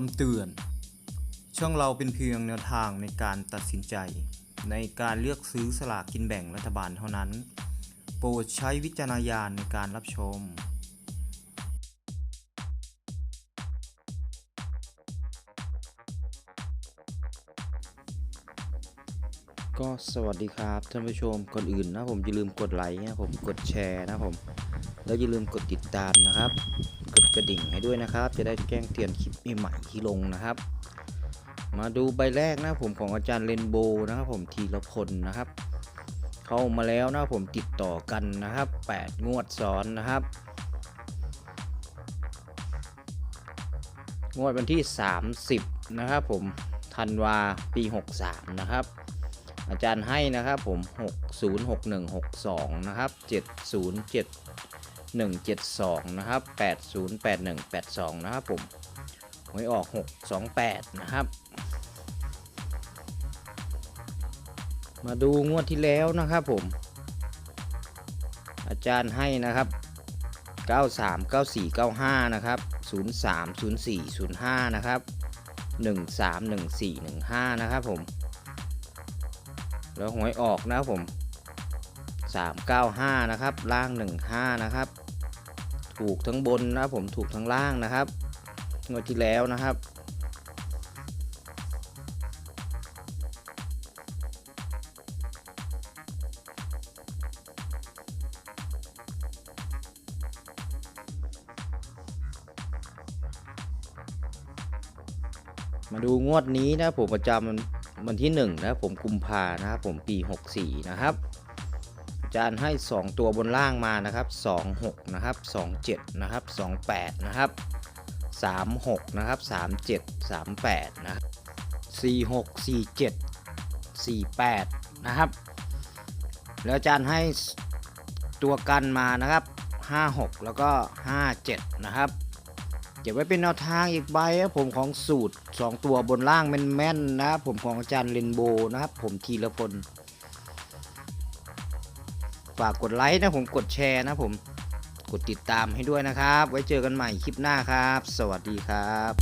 คำเตือน ช่องเราเป็นเพียงแนวทางในการตัดสินใจ ในการเลือกซื้อสลากกินแบ่งรัฐบาลเท่านั้น โปรดใช้วิจารณญาณในการรับชม ก็สวัสดีครับท่านผู้ชมก่อนอื่นนะผมอย่าลืมกดไลค์นะผมกดแชร์นะผม แล้วอย่าลืมกดติดตามนะครับ ดกระดิ่งให้ด้วยนะครับ จะได้แจ้งเตือนคลิปใหม่ที่ลงนะครับ มาดูใบแรกนะผมของอาจารย์เรนโบนะครับ ผมทีละพลนะครับ เข้ามาแล้วนะผมติดต่อกันนะครับ 8 งวดซ้อนนะครับ งวดวันที่ 30 นะครับ ผมธันวาปี 63 นะครับอาจารย์ให้นะครับผม 606162 นะครับ 707 172 นะครับ 808182 นะครับผมหวยออก 628 นะครับ มาดูงวดที่แล้วนะครับผม อาจารย์ให้นะครับ 93 94 95 นะครับ 03 04 05 นะครับ 13 14 15 นะครับผม แล้วหวยออกนะครับผม 395 นะครับ ล่าง 15 นะครับ ถูกทั้งบนนะผมถูกทั้งล่างนะครับงวดที่แล้วนะครับ มาดูงวดนี้นะผมประจำวันที่ 1 นะผมกุมภานะครับผมปี 64 นะครับ จารย์ให้ 2 ตัวบนล่างมานะครับ 26 นะครับ 27 นะครับ 28 นะครับ 36 นะครับ 37 38 นะครับ46 47 48 นะครับ แล้วอาจารย์ให้ตัวกันมานะครับ 56 แล้วก็ 57 นะครับเก็บไว้เป็นแนวทางอีกใบครับผมของสูตร 2 ตัวบนล่างแม่นๆนะครับผมของอาจารย์เรนโบนะครับ ผมทีละพล ฝากกดไลค์นะผมกดแชร์นะผมกดติดตามให้ด้วยนะครับ ไว้เจอกันใหม่คลิปหน้าครับ สวัสดีครับ